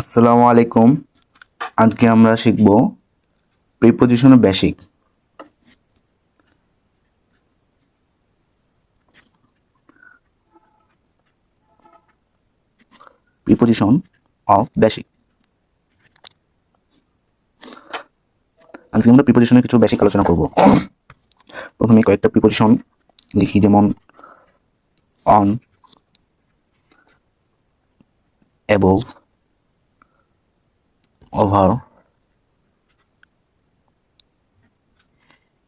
আসসালামু আলাইকুম। আজকে আমরা শিখব প্রিপোজিশনের বেসিক প্রিপোজিশন অফ বেসিক আজকে আমরা প্রিপোজিশনের কিছু বেসিক আলোচনা করব। প্রথমে কয়েকটা প্রিপোজিশন লিখি, যেমন on above over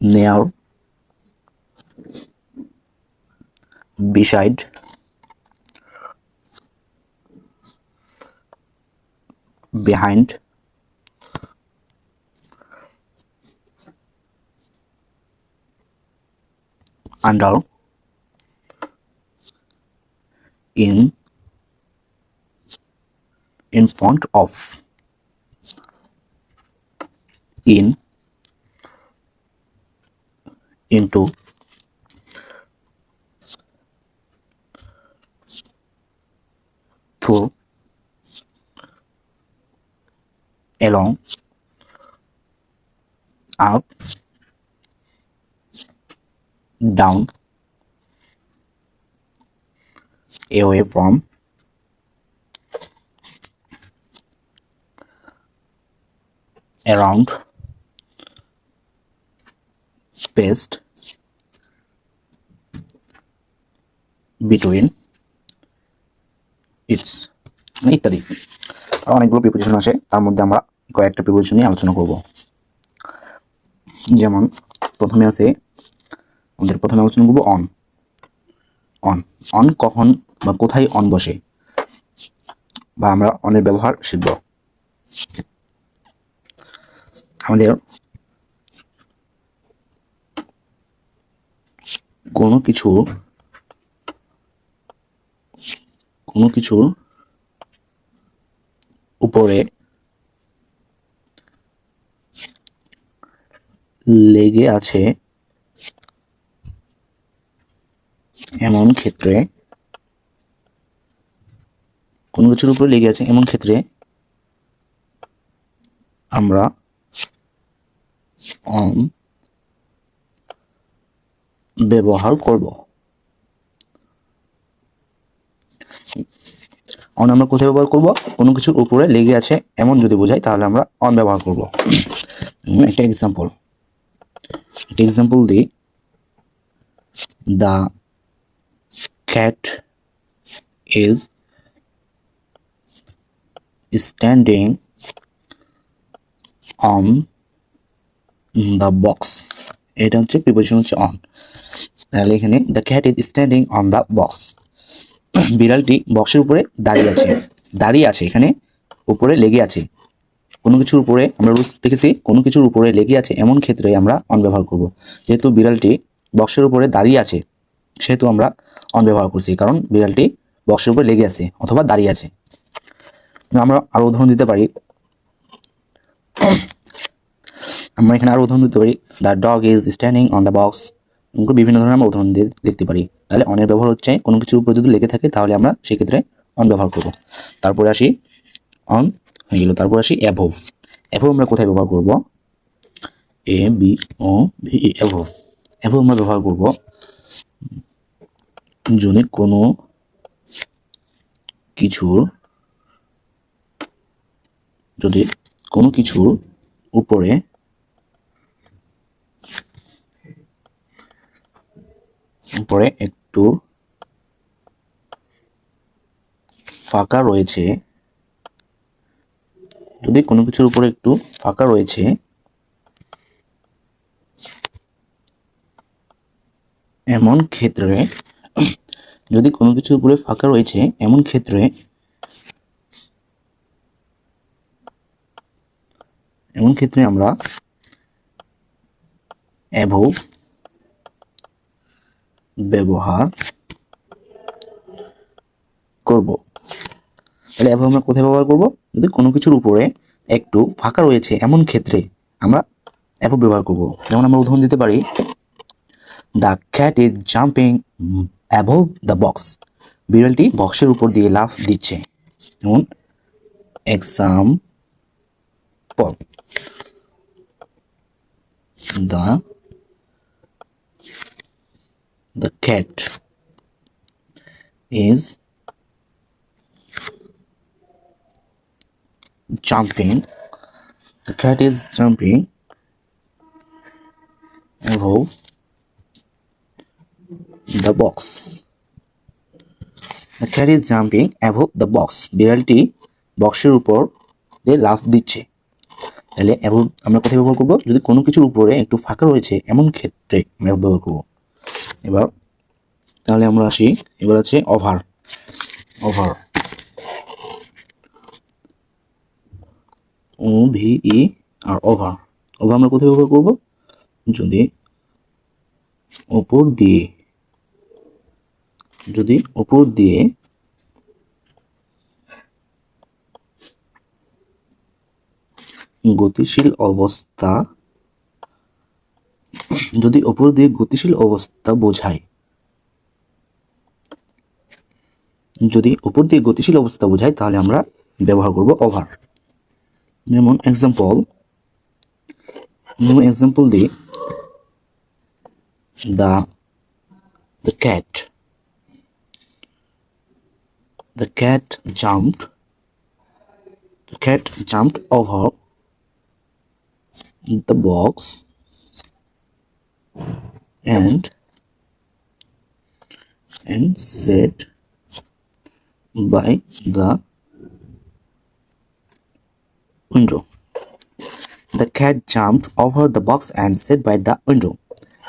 near beside behind under in in front of in into through along up down away from around between its মানে ইত্যাদি। আর অনেকগুলো প্রিপোজিশন আছে তার মধ্যে আমরা কয়েকটা প্রিপোজিশন নিয়ে আলোচনা করব। যেমন, প্রথমে আছে, আমাদের প্রথমে আলোচনা করব অন অন অন কখন বা কোথায় অন বসে? বা আমরা অনের ব্যবহার শিখব। আমাদের কোনো কিছু, কোনো কিছুর উপরে লেগে আছে এমন ক্ষেত্রে, কোনো কিছুর উপরে লেগে আছে এমন ক্ষেত্রে আমরা অন ব্যবহার করব। অন আমরা কোথায় ব্যবহার করব? কোনো কিছুর উপরে লেগে আছে এমন যদি বোঝাই, তাহলে আমরা অন ব্যবহার করব। একটা এক্সাম্পল একটা এক্সাম্পল দিই। The cat is standing on the box. এটা হচ্ছে প্রিপোজিশন হচ্ছে অন তাহলে এখানে the cat is standing on the box বিড়ালটি বক্সের উপরে দাঁড়িয়ে আছে। দাঁড়িয়ে আছে এখানে, উপরে লেগে আছে। কোনো কিছুর উপরে আমরা রুলস দেখেছি, কোনো কিছুর উপরে লেগে আছে এমন ক্ষেত্রে আমরা অন ব্যবহার করব। যেহেতু বিড়ালটি বক্সের উপরে দাঁড়িয়ে আছে, সেহেতু আমরা অন ব্যবহার করছি, কারণ বিড়ালটি বক্সের উপরে লেগে আছে অথবা দাঁড়িয়ে আছে। আমরা আরও উদাহরণ দিতে পারি। আমরা এখানে আরও উদাহরণ দিতে পারি। The dog is standing on the box এগুলো বিভিন্ন ধরনের আমরা উদাহরণ দিয়ে দেখতে পারি। তাহলে অনের ব্যবহার হচ্ছে কোনো কিছুর উপর যদি লেগে থাকে তাহলে আমরা সেক্ষেত্রে অন ব্যবহার করব। তারপরে আসি অন হয়ে গেল। তারপর আসি অ্যাভোভ অ্যাভোভ আমরা কোথায় ব্যবহার করব? A B O V above above আমরা ব্যবহার করব যদি কোনো কিছুর যদি কোনো কিছুর উপরে উপরে একটু ফাঁকা রয়েছে। যদি কোনো কিছুর উপরে একটু ফাঁকা রয়েছে, এমন ক্ষেত্রে, যদি কোনো কিছুর উপরে ফাঁকা রয়েছে, এমন ক্ষেত্রে এমন ক্ষেত্রে আমরা অ্যাভোভ ব্যবহার করব। তাহলে অ্যাভোভ আমরা কোথায় ব্যবহার করব? যদি কোনো কিছুর উপরে একটু ফাঁকা রয়েছে এমন ক্ষেত্রে আমরা অ্যাভোভ ব্যবহার করব। যেমন আমরা উদাহরণ দিতে পারি the cat is jumping above the box বিড়ালটি বক্সের উপর দিয়ে লাফ দিচ্ছে। যেমন, example, the the cat is jumping. The cat is jumping. Above the box. The cat is jumping above the box. বিড়ালটি বক্সের উপর দিয়ে লাফ দিচ্ছে। তাহলে অ্যাভোভ আমরা কোথায় ব্যবহার করব? যদি কোনো কিছুর উপরে একটু ফাঁকা রয়েছে, এমন ক্ষেত্রে আমরা ব্যবহার করব। এবার, তাহলে আমরা আসি, এবার আছে over over O V E R over over আমরা কোথায় ব্যবহার করব? যদি ওপর দিয়ে, যদি ওপর দিয়ে গতিশীল অবস্থা যদি ওপর দিয়ে গতিশীল অবস্থা বোঝায়। যদি ওপর দিয়ে গতিশীল অবস্থা বোঝায়, তাহলে আমরা ব্যবহার করব ওভার যেমন এক্সাম্পল যেমন এক্সাম্পল দিই the the cat the cat jumped the cat jumped over the box and and set by the window. The cat jumped over the box and sat by the window.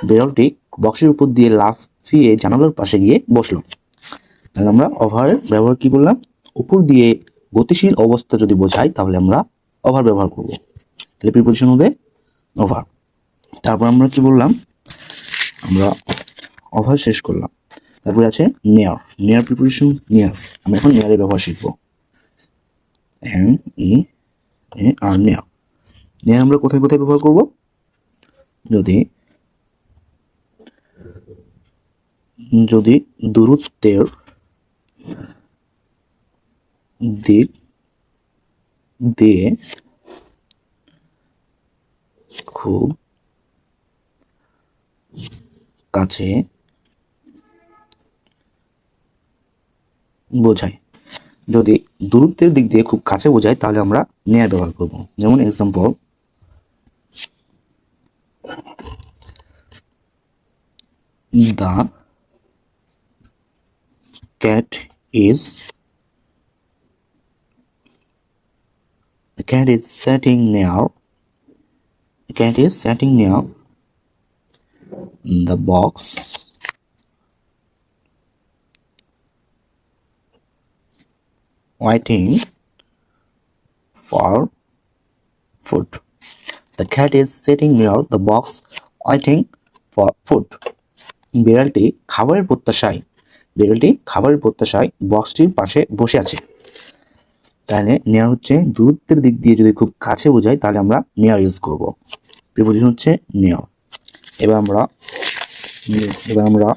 বিড়ালটি বক্সের উপর দিয়ে লাফিয়ে জানালার পাশে গিয়ে বসল। তাহলে আমরা ওভার ব্যবহার কি করলাম? উপর দিয়ে গতিশীল অবস্থা যদি বোঝাই, তাহলে আমরা ওভার ব্যবহার করব। তাহলে প্রিপোজিশন হবে ওভার তারপর আমরা কি বললাম? আমরা অভার শেষ করলাম। তারপরে আছে নেয়ার নেয়ার প্রিপোজিশন নেয়ার আমরা এখন নেয়ারের ব্যবহার শিখব। এন ই এ আর নেয়ার নেয়ার আমরা কোথায় কোথায় ব্যবহার করব? যদি যদি দূরত্বের দিক দিয়ে খুব কাছে বোঝায়। যদি দূরত্বের দিক দিয়ে খুব কাছে বোঝায়, তাহলে আমরা নেয়ার ব্যবহার করব। যেমন example the cat is, the cat is sitting near, the cat is the box. Waiting for food. The cat is sitting near the box, waiting for food. বিড়ালটি খাবারের প্রত্যাশায়, বিড়ালটি খাবারের প্রত্যাশায় বক্সটির পাশে বসে আছে। তাহলে নেওয়া হচ্ছে দূরত্বের দিক দিয়ে যদি খুব কাছে বোঝায়, তাহলে আমরা নেওয়া ইউজ করব। প্রিপোজিশন হচ্ছে নেওয়া। এবার আমরা এবার আমরা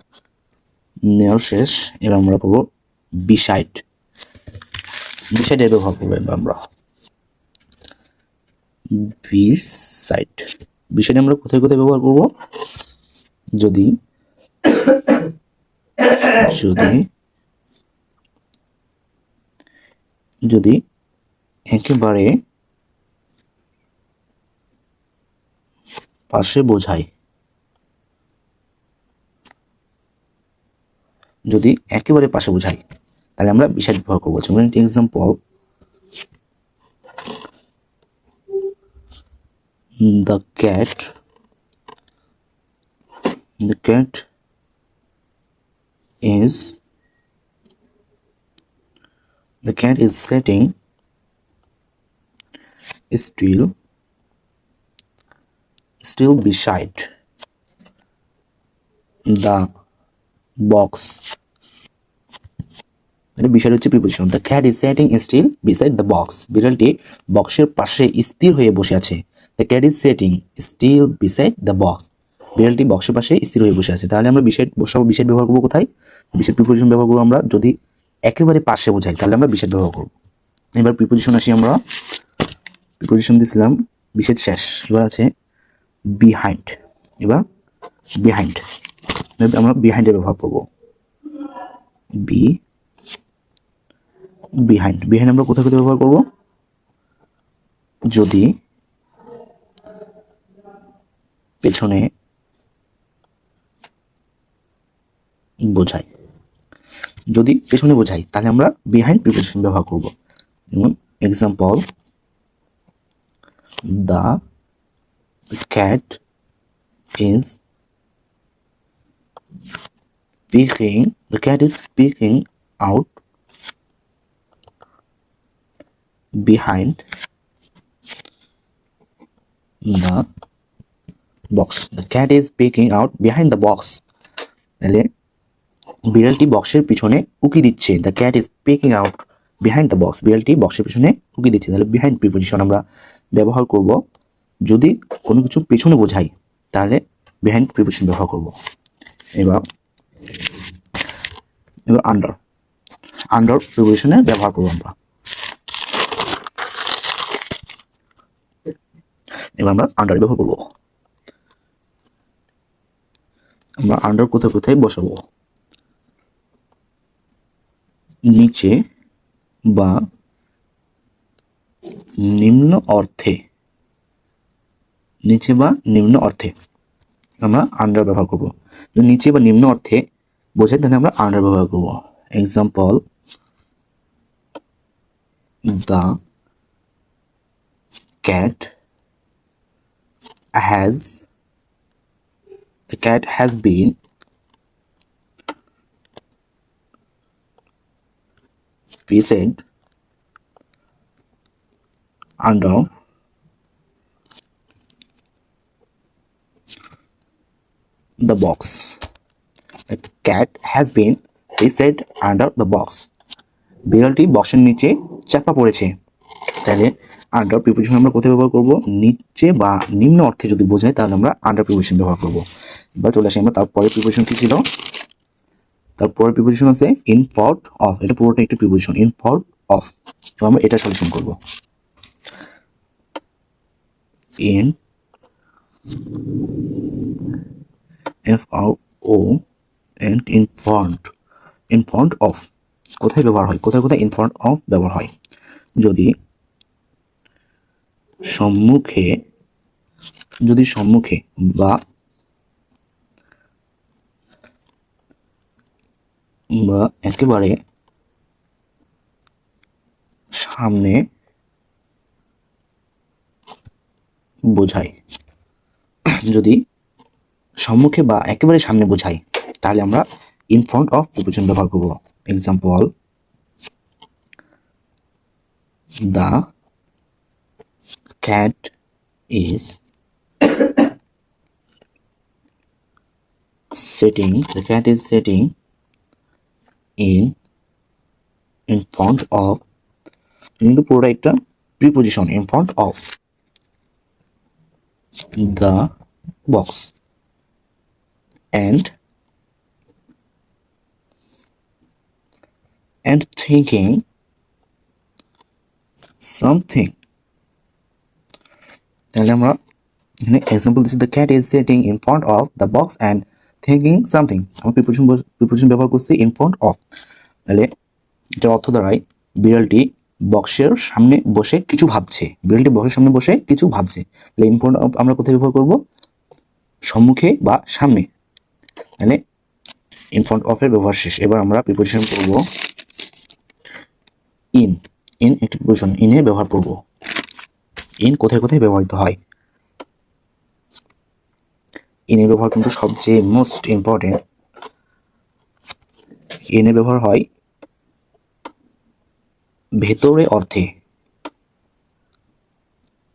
নেওয়ার শেষ। এবার আমরা পাবো বিসাইড বিসাইডের ব্যবহার করব এবার আমরা। বিসাইড বিসাইড আমরা কোথায় কোথায় ব্যবহার করব? যদি যদি যদি একেবারে পাশে বোঝায় যদি একেবারে পাশে বোঝাই, তাহলে আমরা বিশেষ ব্যবহার করব। যেমন example the cat the cat is, the cat is sitting still still beside the box. মানে বিষয় হচ্ছে preposition the cat is sitting still beside the box বিড়ালটি বক্সের পাশে স্থির হয়ে বসে আছে। The cat is sitting still beside the box বিড়ালটি বক্সের পাশে স্থির হয়ে বসে আছে। তাহলে আমরা বিশেষ বসাবো বিশেষ ব্যবহার করব কোথায়? বিশেষ প্রিপোজিশন ব্যবহার করব আমরা যদি একেবারে পাশে বোঝাই, তাহলে আমরা বিশেষ ব্যবহার করব। এবার প্রিপোজিশন আসি আমরা। প্রিপোজিশন দিয়েছিলাম বিশেষ শেষ। এবার আছে বিহাইন্ড এবার বিহাইন্ড আমরা বিহাইন্ডের ব্যবহার করব। বি বিহাইন্ড বিহাইন্ড আমরা কোথায় কোথায় ব্যবহার করব? যদি পেছনে বোঝাই। যদি পেছনে বোঝাই, তাহলে আমরা বিহাইন্ড প্রিপোজিশন ব্যবহার করব। যেমন example the cat is speaking the cat is speaking out behind the box. The cat is speaking out behind the box. তাহলে বিড়ালটি বক্সের পিছনে উকি দিচ্ছে। The cat is speaking out behind the box বিড়ালটি বক্সের পিছনে উকি দিচ্ছে। তাহলে বিহাইন্ড প্রিপোজিশন আমরা ব্যবহার করব। যদি কোনো কিছু পেছনে বোঝাই, তাহলে বিহাইন্ড প্রিপোজিশন ব্যবহার করব। এবার এবার আন্ডার আন্ডার প্রিপোজিশনে ব্যবহার করব আমরা। এবার আমরা আন্ডার ব্যবহার করব। আমরা আন্ডার কোথায় কোথায় বসাবো? নিচে বা নিম্ন অর্থে নিচে বা নিম্ন অর্থে আমরা আন্ডার ব্যবহার করব। যদি নিচে বা নিম্ন অর্থে বোঝাই তাহলে আমরা আন্ডার ব্যবহার করব। Example the cat has the cat has been present under the box. The cat has been placed under the box. বিড়ালটি বক্সের নিচে চাপা পড়েছে তাহলে আন্ডার প্রিপোজিশন আমরা কোথায় ব্যবহার করব? নিচে বা নিম্ন অর্থে যদি বোঝায়, তাহলে আমরা আন্ডার প্রিপোজিশন ব্যবহার করব। এবার চলে আসি আমরা তারপরে প্রিপোজিশন কি ছিল? তারপরে প্রিপোজিশন আছে ইন ফর্ট অফ এটা পুরোটা একটা প্রিপোজিশন ইন ফর্ট অফ এবং আমরা এটা সলিউশন করব। In F R O and in front in front of কোথায় ব্যবহার হয়? কোথায় কোথায় ইন ফ্রন্ট অফ ব্যবহার হয়? যদি সম্মুখে, যদি সম্মুখে বা বা একেবারে সামনে বোঝায় যদি সম্মুখে বা একেবারে সামনে বোঝাই, তাহলে আমরা ইন ফ্রন্ট অফ প্রিপোজিশন ব্যবহার করব। Example the cat is sitting the cat is sitting in in front of কিন্তু পুরোটা একটা preposition in front of the box and and thinking something তাহলে আমরা এখানে এক্সাম্পল দিচ্ছি the cat is sitting in front of the box and thinking something আমরা preposition preposition ব্যবহার করছি ইন ফ্রন্ট অফ তাহলে, এটা অর্থ দাঁড়ায় বিড়ালটি বক্সের সামনে বসে কিছু ভাবছে। বিড়ালটি বক্সের সামনে বসে কিছু ভাবছে। তাহলে ইন ফ্রন্ট অফ আমরা কোথায় ব্যবহার করব? সম্মুখে বা সামনে। তাহলে ইন ফ্রন্ট অফের ব্যবহার শেষ। এবার আমরা প্রিপোজিশন করব ইন ইন একটি প্রিপোজিশন ইনের ব্যবহার করব। ইন কোথায় কোথায় ব্যবহৃত হয়? ইনের ব্যবহার কিন্তু সবচেয়ে মোস্ট ইম্পর্টেন্ট ইনের ব্যবহার হয় ভেতরে অর্থে।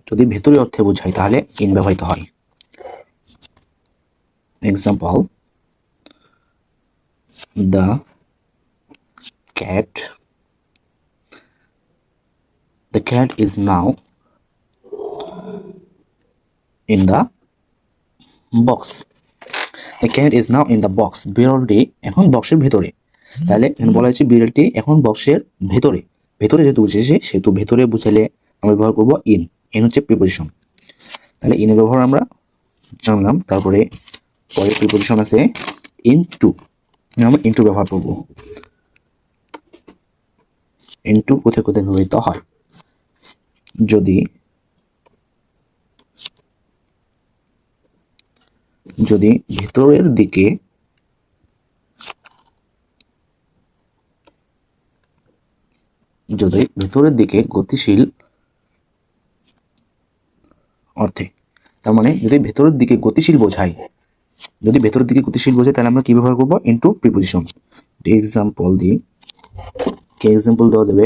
যদি ভেতরে অর্থে বোঝাই, তাহলে ইন ব্যবহৃত হয়। Example the cat the cat is now in the box. The cat is now in the box. বিড়ালটি এখন বক্সের ভেতরে। তাহলে বলা হয়েছে বিড়ালটি এখন বক্সের ভেতরে। ভেতরে যেহেতু বুঝেছি, সেহেতু ভেতরে বুঝাইলে আমরা ব্যবহার করব ইন ইন হচ্ছে প্রিপোজিশন তাহলে ইনের ব্যবহার আমরা জানলাম, তারপরে পরের প্রিপোজিশন আছে ইন টু আমরা ইন টু ব্যবহার করব। ইন টু কোথায় কোথায় ব্যবহৃত হয়। যদি যদি ভেতরের দিকে যদি ভেতরের দিকে গতিশীল অর্থে, তার মানে যদি ভেতরের দিকে গতিশীল বোঝায়, যদি ভেতরের দিকে গতিশীল বোঝায়, তাহলে আমরা কি ব্যবহার করব? ইনটু প্রিপোজিশন এক্সাম্পল দিই কে এক্সাম্পল দেওয়া যাবে?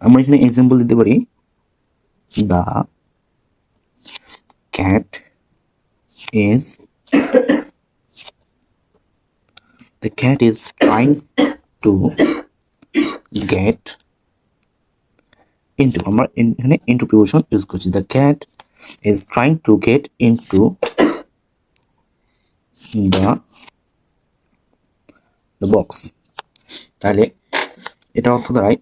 আমরা এখানে এক্সাম্পল দিতে পারি the cat is the cat is trying to get into, আমরা এখানে into প্রিপোজিশন ইউজ করছি। The cat is trying to get into the the box তাহলে এটা অর্থ দাঁড়ায়,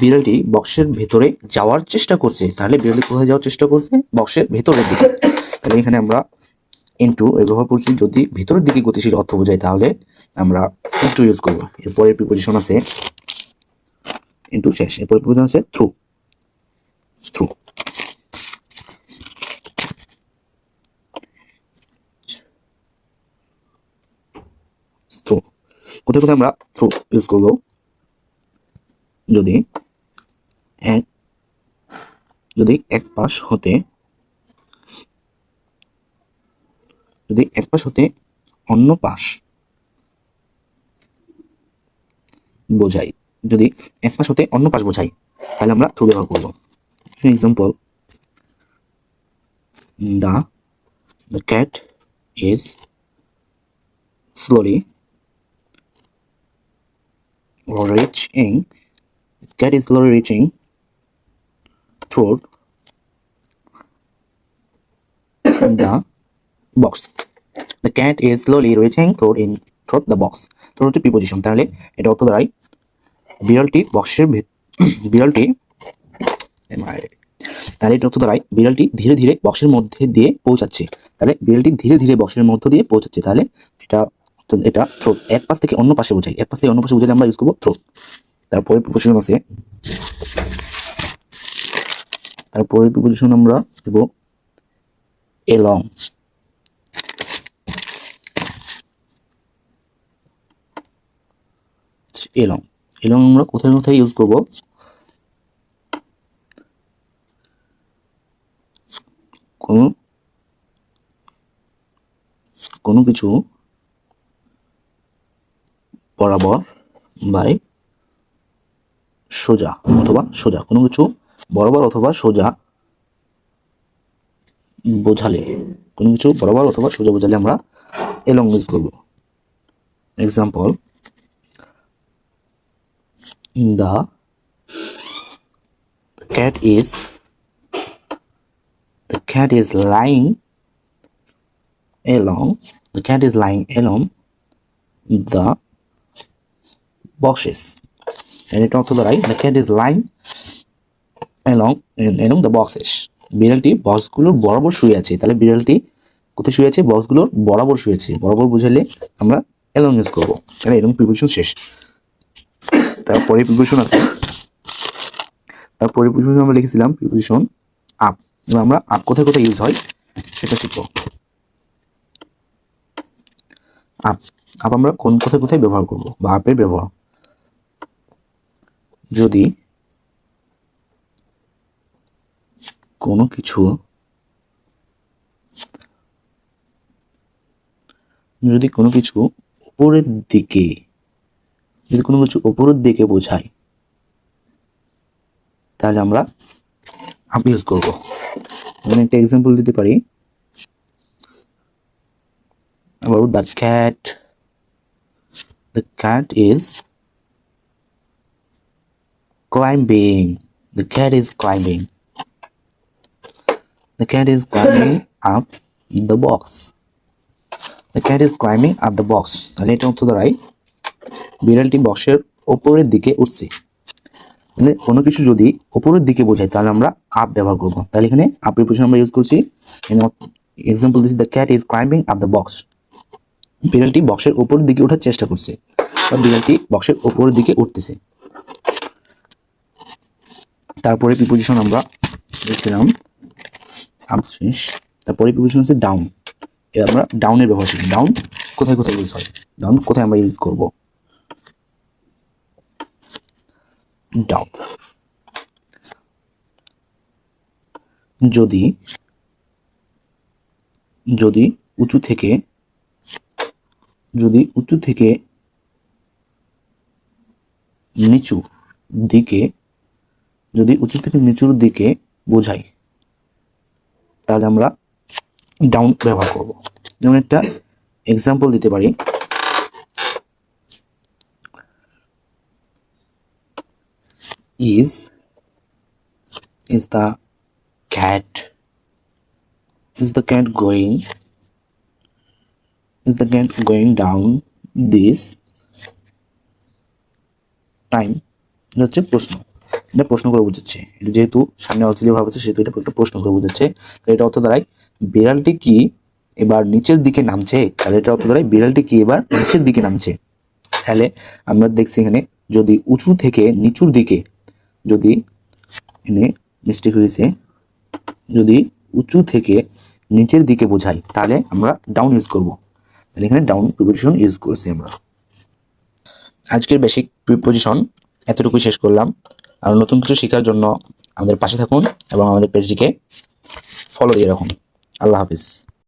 বিড়ালটি বক্সের ভেতরে যাওয়ার চেষ্টা করছে। তাহলে বিড়ালটি কোথায় যাওয়ার চেষ্টা করছে? বক্সের ভেতরের দিকে। তাহলে এখানে আমরা ইন্টু ব্যবহার করছি। যদি ভিতরের দিকে গতিশীল অর্থ বোঝায় তাহলে আমরা ইন্টু ইউজ করব। এরপরের প্রিপোজিশন আছে ইন্টু শেষ। এরপরে প্রিপোজিশন আছে থ্রু থ্রু কোথায় কোথায় আমরা থ্রু ইউজ করব? যদি এক যদি এক পাশ হতে যদি এক পাশ হতে অন্য পাশ বোঝাই, যদি এক পাশ হতে অন্য পাশ বোঝাই, তাহলে আমরা থ্রু ব্যবহার করব। Example the the cat is slowly reaching cat is slowly reaching toward the box. The cat is slowly reaching toward in toward the box. Toward হচ্ছে প্রিপোজিশন তাহলে এটা অর্থ দাঁড়ায়। বিড়ালটি বক্সের বিড়ালটি তাহলে এটা অর্থ দাঁড়ায়। বিড়ালটি ধীরে ধীরে বক্সের মধ্যে দিয়ে পৌঁছাচ্ছে। তাহলে বিড়ালটি ধীরে ধীরে বক্সের মধ্য দিয়ে পৌঁছাচ্ছে। তাহলে এটা এটা থ্রো এক পাশ থেকে অন্য পাশে বোঝাই এক পাশ থেকে অন্য পাশে বোঝালে আমরা ইউজ করব থ্রো তারপরে প্রিপোজিশন আছে। তারপরে প্রিপোজিশন আমরা দেব এলং এলং। এলং আমরা কোথায় কোথায় ইউজ করব? কোনো কোনো কিছু বরাবর বাই সোজা অথবা সোজা, কোনো কিছু বরাবর অথবা সোজা বোঝালে, কোনো কিছু বরাবর অথবা সোজা বোঝালে আমরা এলং ইউজ করব। Example the cat is the cat is lying along the cat is lying along the boxes and it also right the cat is lying along along the boxes বিড়ালটি বক্সগুলোর বরাবর শুয়ে আছে তাহলে বিড়ালটি কোথায় শুয়ে আছে বক্সগুলোর বরাবর শুয়েছে বরাবর বুঝালে আমরা এলং ইউজ করব তাহলে এরকম প্রিপোজিশন শেষ তারপরে প্রিপোজিশন আছে। তারপরে প্রিপোজিশন আমরা লিখেছিলাম প্রিপোজিশন আপ এবার আমরা আপ কোথায় কোথায় ইউজ হয়, সেটা শিখব। আপ আপ আমরা কোন কোথায় কোথায় ব্যবহার করব? বা আপের ব্যবহার। যদি কোনো কিছু যদি কোনো কিছু উপরের দিকে যদি কোনো কিছু উপরের দিকে বোঝায় তাহলে আমরা আপ ইউজ করব আমি একটা এক্সাম্পল দিতে পারি about the cat the cat is climbing the cat is climbing the cat is climbing up the box the cat is climbing up the box তাহলে এটা উত্তর দাঁড়ায় বিড়ালটি বক্সের ওপরের দিকে উঠছে। মানে কোনো কিছু যদি ওপরের দিকে বোঝায়, তাহলে আমরা আপ ব্যবহার করব। তাহলে এখানে আপ প্রিপোজিশন আমরা ইউজ করছি। Example this the cat is climbing up the box বিড়ালটি বক্সের উপরের দিকে ওঠার চেষ্টা করছে বা বিড়ালটি বক্সের ওপরের দিকে উঠতেছে। তারপরে প্রিপোজিশন আমরা দেখছিলাম আপশেষ তারপরে প্রিপোজিশন হচ্ছে ডাউন এবার আমরা ডাউনের ব্যবহার শিখি ডাউন কোথায় কোথায় ইউজ হয়? ডাউন কোথায় আমরা ইউজ করব? ডাউন। যদি যদি উঁচু থেকে, যদি উঁচু থেকে নিচু দিকে, যদি উঁচু থেকে নিচুর দিকে বোঝাই, তাহলে আমরা ডাউন ব্যবহার করব। যেমন একটা এক্সাম্পল দিতে পারি। Is is the cat, is the cat going, is the cat going down this time এটা হচ্ছে প্রশ্ন। এটা প্রশ্ন করে বোঝাচ্ছে। এটা যেহেতু সামনে অচিলি ভাব আছে, সেহেতু এটা একটা প্রশ্ন করে বোঝাচ্ছে। তো এটা অর্থ দাঁড়ায়, বিড়ালটি কি এবার নিচের দিকে নামছে? তাহলে এটা অর্থ দাঁড়ায়, বিড়ালটি কি এবার নিচের দিকে নামছে? তাহলে আমরা দেখছি এখানে, যদি উঁচু থেকে নিচুর দিকে যদি এনে মিস্টেক হয়েছে, যদি উঁচু থেকে নিচের দিকে বোঝাই তাহলে আমরা ডাউন ইউজ করব। তাহলে এখানে ডাউন প্রিপোজিশন ইউজ করছি আমরা। আজকের বেসিক প্রিপোজিশন এতটুকুই শেষ করলাম। আর নতুন কিছু শেখার জন্য আমাদের পাশে থাকুন এবং আমাদের পেজটিকে ফলো দিয়ে রাখুন। আল্লাহ হাফিজ।